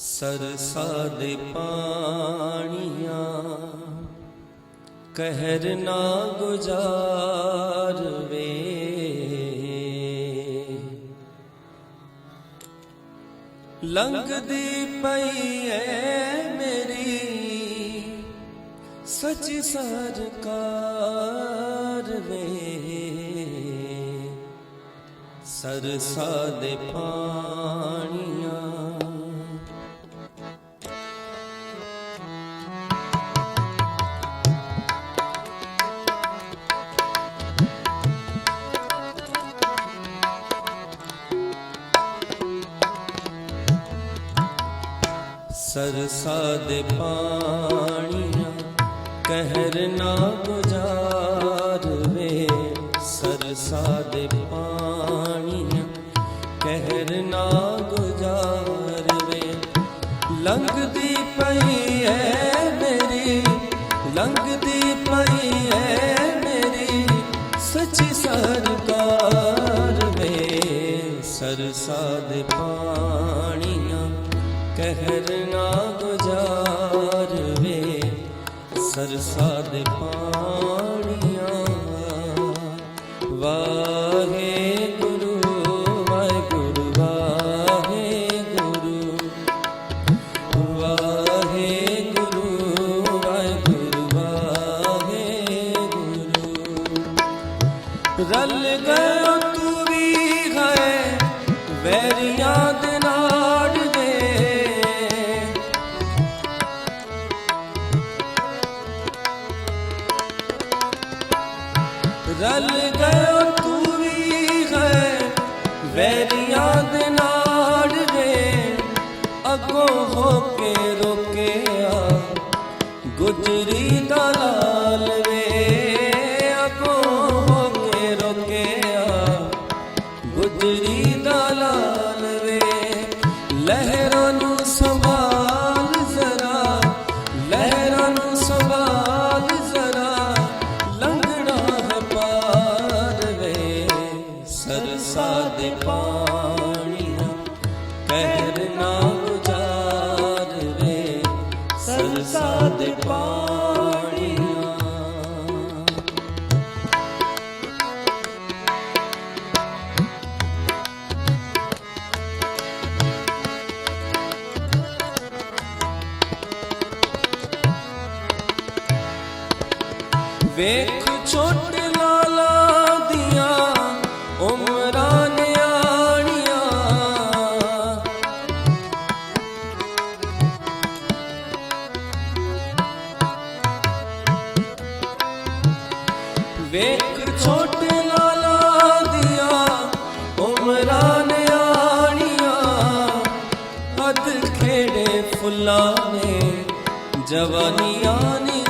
ਸਰਸਾ ਦੇ ਪਾਣੀਆਂ, ਕਹਿਰ ਨਾ ਗੁਜ਼ਾਰ ਵੇ। ਲੰਘਦੀ ਪਈ ਐ ਮੇਰੀ, ਸੱਚ ਸਰਕਾਰ ਵੇ। ਸਰਸਾ ਦੇ ਪਾਣੀਆਂ ਸਰਸਾ ਦੇ ਪਾਣੀਆਂ, ਕਹਿਰ ਨਾ ਗੁਜ਼ਾਰ ਵੇ ਸਰਸਾ ਦੇ ਪਾਣੀਆਂ, ਕਹਿਰ ਨਾ ਗੁਜ਼ਾਰ ਵੇ ਲੰਘਦੀ ਪਈ ਐ ਮੇਰੀ, ਲੰਘਦੀ ਪਈ ਐ ਮੇਰੀ, ਸੱਚੀ ਸਰਕਾਰ ਵੇ। ਸਰਸਾ ਦੇ ਪਾਣੀ ਕਹਿਰ ਨਾ ਗੁਜ਼ਾਰ ਵੇ ਸਰਸਾ ਦੇ ਪਾਣੀਆਂ ਵੈਰੀਆਂ ਦੇ ਨਾੜ ਦੇ ਅੱਗੋਂ ਹੋ ਕੇ ਰੋਕਿਆ। ਗੁਜਰੀ ਦਾ ਲਾਲ ਵੇ ਸਰਸਾ ਪਾਣੀਆਂ। ਵੇਖ ਖੇੜੇ ਫੁੱਲਾਂ ਨੇ ਜਵਾਨੀਆਂ ਨੇ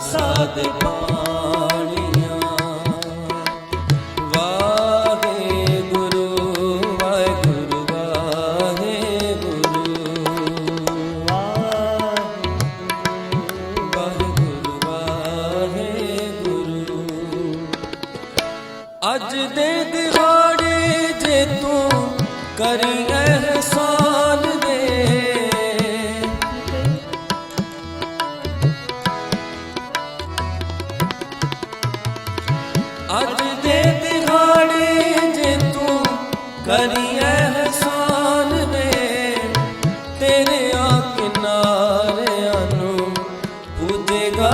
ਸਰਸਾ ਦੇ ਪਾਣੀਆਂ ਵਾਹਿਗੁਰੂ ਗੁਰੂ ਵਾਹਿਗੁਰੂ। ਵਾਹੇ ਗੁਰੂ ਵਾਹਿਗੁਰੂ ਵਾਹਿਗੁਰੂ। ਅੱਜ ਦੇ ਦਿਹਾੜੇ ਜੇ ਤੂੰ ਕਰੀ ਕਰੀਏ ਅਹਿਸਾਨ ਦੇ ਤੇਰੇ ਆ ਕਿਨਾਰਿਆਂ ਨੂੰ ਪੂਜੇਗਾ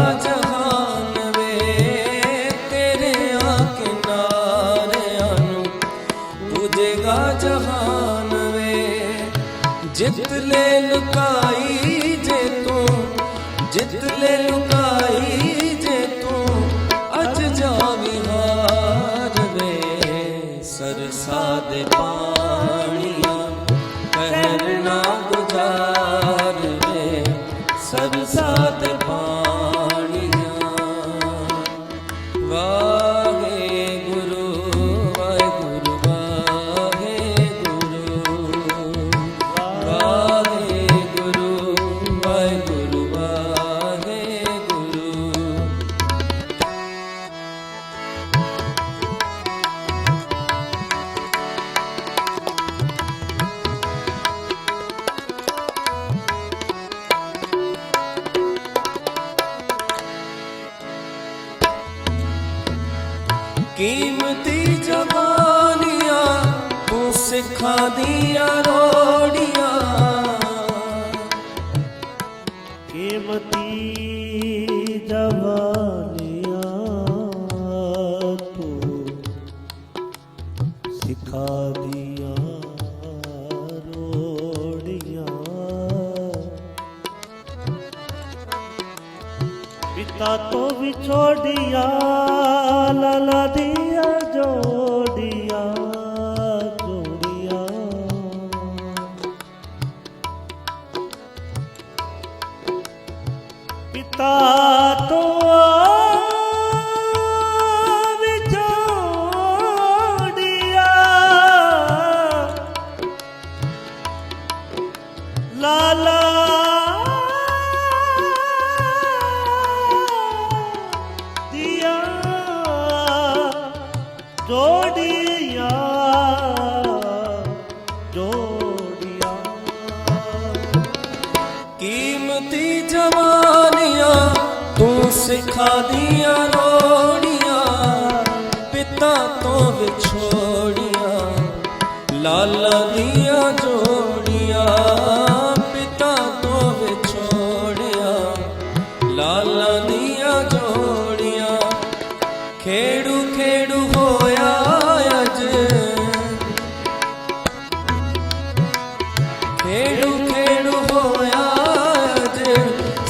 ਕੀਮਤੀ ਜਵਾਨੀਆਂ ਤੂੰ ਸਿੱਖਾਂ ਦੀਆਂ ਰੋੜੀਆਂ। ਤੂੰ ਸਿੱਖਾਂ ਰੋੜੀਆਂ। ਪਿਤਾ ਤੋਂ ਵਿਛੋੜਿਆ ਲਾਲਾ ਦੀ ਜੋੜੀਆਂ ਜੋੜੀਆਂ। ਕੀਮਤੀ ਜਵਾਨੀਆਂ ਤੂੰ ਸਿਖਾ ਦੀਆਂ ਖੇੜੂ ਖੇੜੂ ਹੋਇਆ ਅਜ। ਖੇੜੂ ਖੇੜੂ ਹੋਇਆ ਅੱਜ।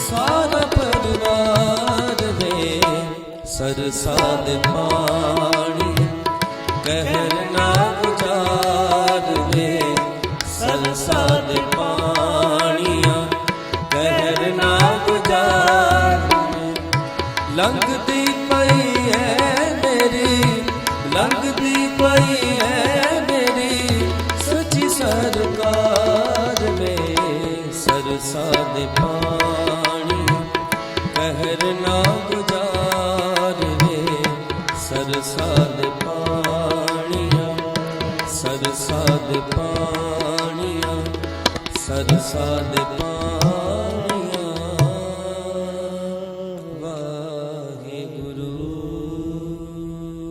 ਸਾਰਾ ਪਰਿਵਾਰ ਵੇ ਸਰਸਾ ਦੇ ਪਾਣੀ ਲੰਘਦੀ ਪਈ ਹੈ ਮੇਰੀ। ਸੱਚੀ ਸਰਕਾਰ ਵੇ ਸਰਸਾ ਦੇ ਪਾਣੀ, ਕਹਿਰ ਨਾ ਗੁਜ਼ਾਰ ਵੇ ਸਰਸਾ ਦੇ ਪਾਣੀਆਂ, ਸਰਸਾ ਦੇ ਪਾਣੀਆਂ, ਸਰਸਾ ਦੇ